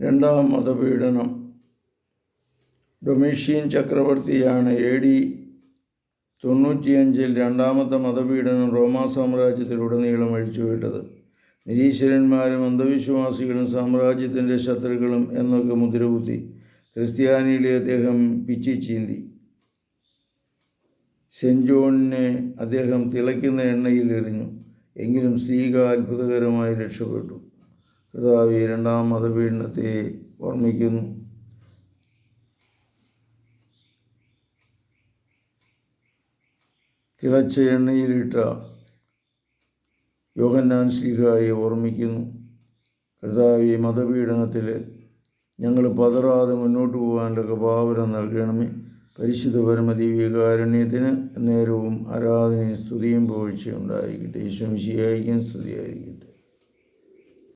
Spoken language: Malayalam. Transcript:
രണ്ടാം മതപീഡനം. ഡൊമീഷ്യൻ ചക്രവർത്തിയാണ് എ ഡി തൊണ്ണൂറ്റിയഞ്ചിൽ രണ്ടാമത്തെ മതപീഡനം റോമാ സാമ്രാജ്യത്തിലുടനീളം അഴിച്ചുവിട്ടത്. നിരീശ്വരന്മാരും അന്ധവിശ്വാസികളും സാമ്രാജ്യത്തിന്റെ ശത്രുക്കളും എന്നൊക്കെ മുദ്രകുത്തി ക്രിസ്ത്യാനികളെ അദ്ദേഹം പിച്ചിച്ചീന്തി സെന്റ് ജോണിനെ അദ്ദേഹം തിളയ്ക്കുന്ന എണ്ണയിൽ എറിഞ്ഞു. എങ്കിലും സ്ത്രീക അത്ഭുതകരമായി രക്ഷപ്പെട്ടു. കർത്താവ് രണ്ടാം മതപീഡനത്തെ ഓർമ്മിക്കുന്നു. തിളച്ച എണ്ണയിലിട്ട യോഗന്നാൻ ശ്രീഹായെ ഓർമ്മിക്കുന്നു. കർത്താവ് മതപീഡനത്തിൽ ഞങ്ങൾ പതറാതെ മുന്നോട്ട് പോകാനുള്ള കൃപാവരം നൽകണമേ. പരിശുദ്ധ പരമദീവികാരുണ്യത്തിന് നേരവും ആരാധനയും സ്തുതിയും പോഴ്ചയുണ്ടായിരിക്കട്ടെ ഈശ്വരം ശരിയായിരിക്കും സ്തുതിയായിരിക്കട്ടെ.